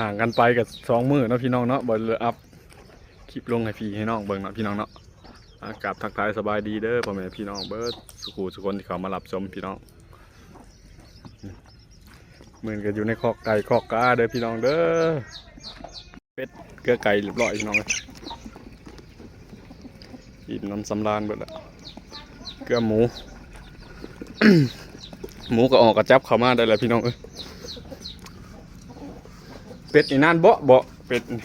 ห่างกันไปกับสองมือเนาะพี่น้องเนาะบอลเลยอัพคลิปลงให้พี่ให้น้องเบิ่งเนาะพี่น้องเนาะอากาศทักทายสบายดีเด้อพ่อแม่พี่น้องเบิร์ดสุขูสุคนที่เขามารับชมพี่น้องเหมือนกันอยู่ในคอกไก่คอกกาเด้อพี่น้องเด้อเป็ดเกลือไก่เรียบร้อยพี่น้องเลยอิ่มน้ำสำราญเบิดละเกลือหมู หมูก็ออกกระจับเข้ามาได้แล้วพี่น้องเอ้ย เป็ดนี่นานเบาะเบาะเป็ดนี่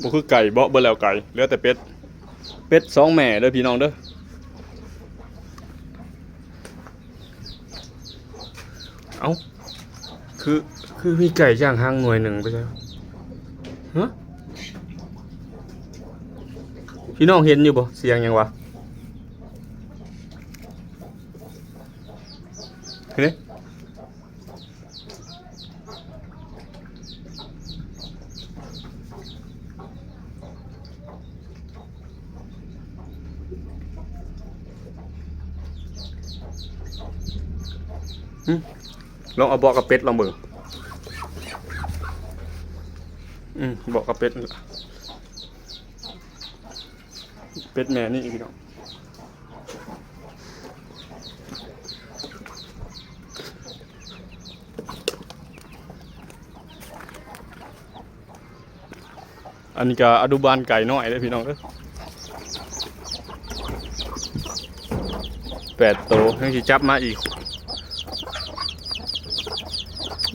บ่คือไก่เบาะเบ่แล้วไก่เหลือแต่เป็ดเป็ดสองแม่เด้อพี่น้องเด้อเอ้าคือคือมีไก่ย่างหางหน่วยหนึ่งไปใช่ฮะพี่น้องเห็นอยู่บ่เสียงหยังวะเห็นไหม ลองเอาเบอกกับเป็ดลองเบิ่งอืมเบอกกับเป็ดเป็ดแม่นี่พี่น้องอันนี้ก็อนุบาลไก่น้อยเลยพี่น้องเด้อ แปดโตวยังสิจับมาอีก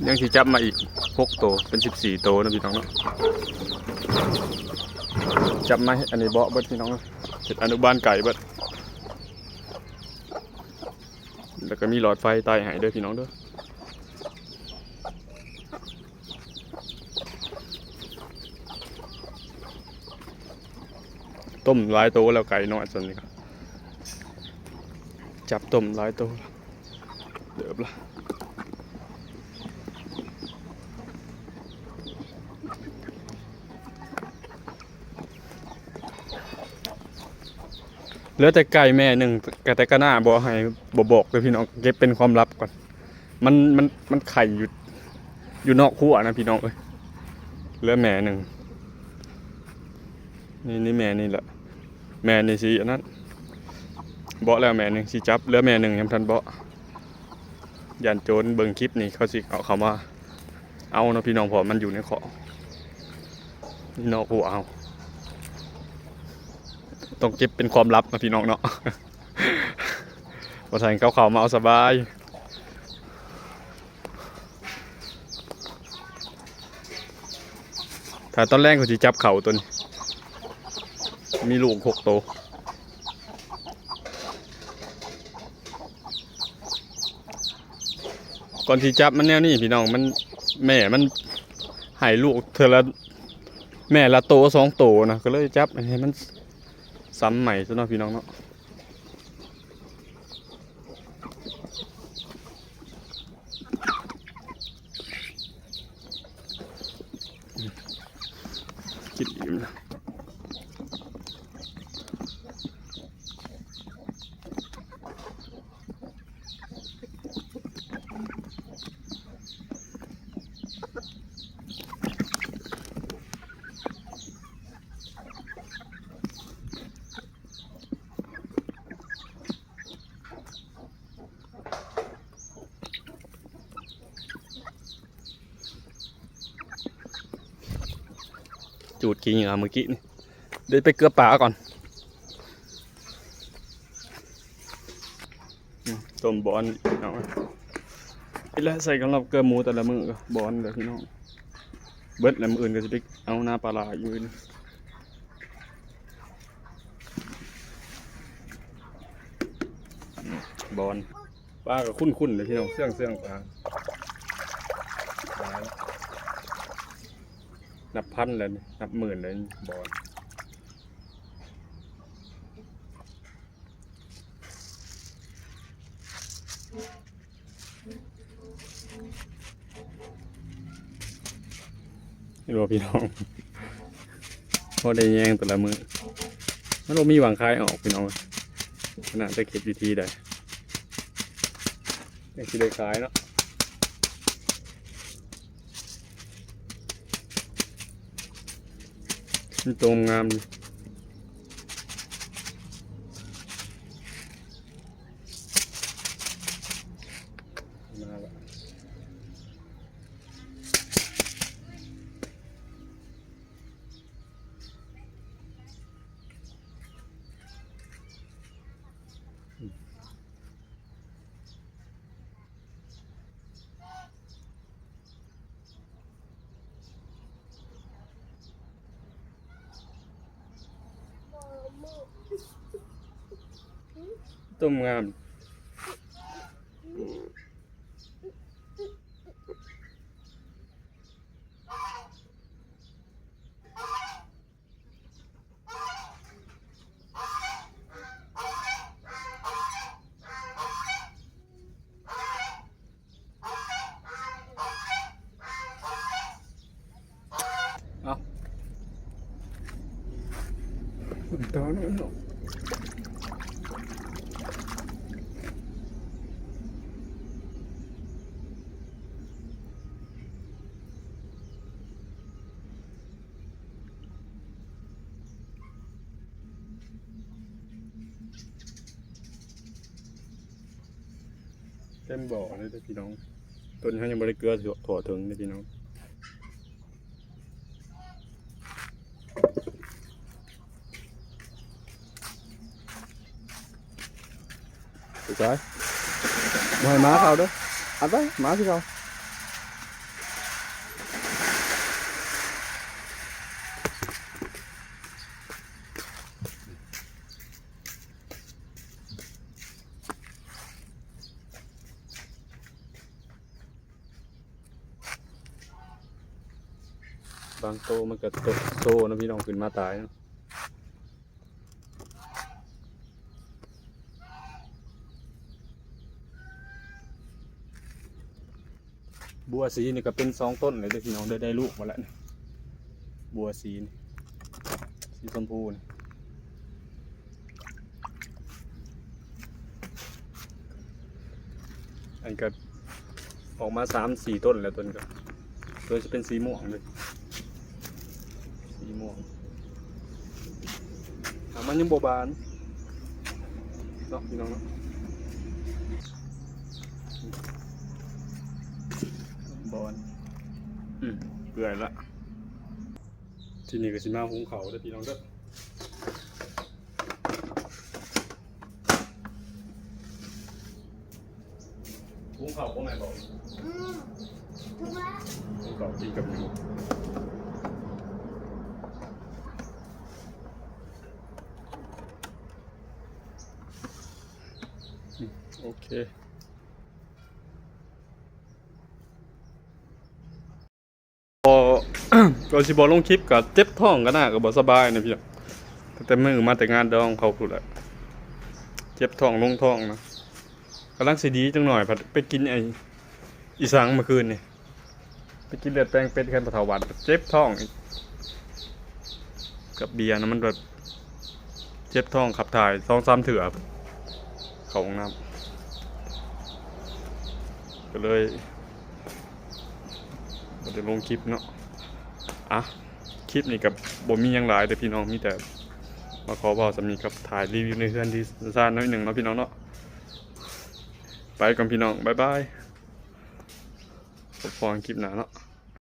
ยังสิจับมาอีกหกตัวเป็นสิบสี่ตัวนะพี่น้องเนาะจับมาให้อันนี้เบาเบิดพี่น้องเห็ดอนุบาลไก่เบิดแล้วก็มีหลอดไฟใต้ใหายด้วยพี่น้องเด้วยต้มหลายตัวแล้วไก่น้อยส่วนนี้ครับ จับต้มหลายตัวเดือบละเหลือแต่ไก่แม่หนึ่งกแต่ก็น่าบอให้บบอกเลยพี่น้องเก็บเป็นความลับก่อน มันมันมันไข่อยู่อยู่นอกขั้วนะพี่น้องเอ้ยเหลือแม่หนึ่งนี่นี่แม่นี่แหละแม่นี่สิอันนั้น เบาะแล้วแม่หนึ่งสิจับเหลือแม่หนึ่งยังทันเบาะยันโจรเบิ่งคลิปนี่เขาสิเอาเขามาเอานะพี่น้องเพอมันอยู่ในขอนี่นอกขั้วเอาต้องเก็บเป็นความลับนะพี่น้องเนาะพอใส่เขาเขามาเอาสบายถ้าตอนแรกเขาจะจับเข่าตัวนี้มีลูกหกโตว ก่อนที่จับมันแนวนี้พี่น้องมันแม่มันใหายลูกเธอละแม่ละโตสองโตนะก็เลยจับให้มันซ้ำใหม่ซะเนาะพี่น้องเนาะ จูดกินเหงื่อเมื่อกี้นี่เดี๋ยวไปเกลือป่าก่อนต้มบอนพี่น้องไปแล้วใส่กำลับเกลือหมูแต่ละมือก็บอนเลยพี่น้องเบิดแล้วมืออื่นก็จะไปเอาหน้าปลาร้าอยู่นี่บอนปลาก็คุ้นๆเลยพี่น้องเสื่องเสื่องปลาปลา นับพันเลยนี่นับหมื่นเลยบอลนี่ว่าพี่น้องพอได้แย่งแต่ละมือมันบ่มีหวังคายออกพี่น้องขนาดจะเก็บวิธีได้ยังสิดได้ขายเนาะ มัน ตรงงามเลยละ ต้ม ตอนนั้นเนาะเต็มบ่อเลยพี่น้อง ต้นเขายังบริเกลือถั่วถึงเลยพี่น้อง Được rồi Mời má vào đó Ăn đấy, má đi vào bang tô มันก็โตโตนะพี่น้องขึ้นมาตายนะ บัวสีนี่ก็เป็นสองต้นเลยเด้อพี่น้องได้ได้ลูกมาแล้วนี่บัวสีนี่สีชมพูนี่อันก็ออกมาสามสี่ต้นแล้วต้นก็โดยจะเป็นสีม่วงเลยสีม่วงมันยังโบบานเนาะพี่น้องเนาะ บอลอืมเปื่อยละ ที่นี่ก็สิมาหุงเขาวเด้อพี่น้องเด้อหุงเขาวพ่อแม่บอกอืมถูกแล้วหุงเขาวกินกับหมูอืมโอเค พอ ก็สิบอลงคลิปกับเจ็บท้องก็น่าก็บ่สบายนะพี่แต่มือมาแต่งานดองเขาพูดแหละเจ็บท้องลงท้องนะกำลังสิดีจังหน่อยผัดไปกินไอ้อีสังเมื่อคืนนี่ไปกินเลือดแปลงเป็ดแค่ปะเทาวันเจ็บท้องกับเบียร์นะมันแบบเจ็บท้องขับถ่ายสองสามเถื่อเขาห้องน้ำก็เลยบ่ได้ลงคลิปเนาะ อะคลิปนี้กับบ่มียังหลายแต่พี่น้องมีแต่มาขอบอกสำนีกับถ่ายรีวิวในเพื่อนที่ซ่านน้อยหนึ่งเนาะพี่น้องเนาะไปก่อนพี่น้องบ๊ายบายพบกันคลิปหน้าเนาะ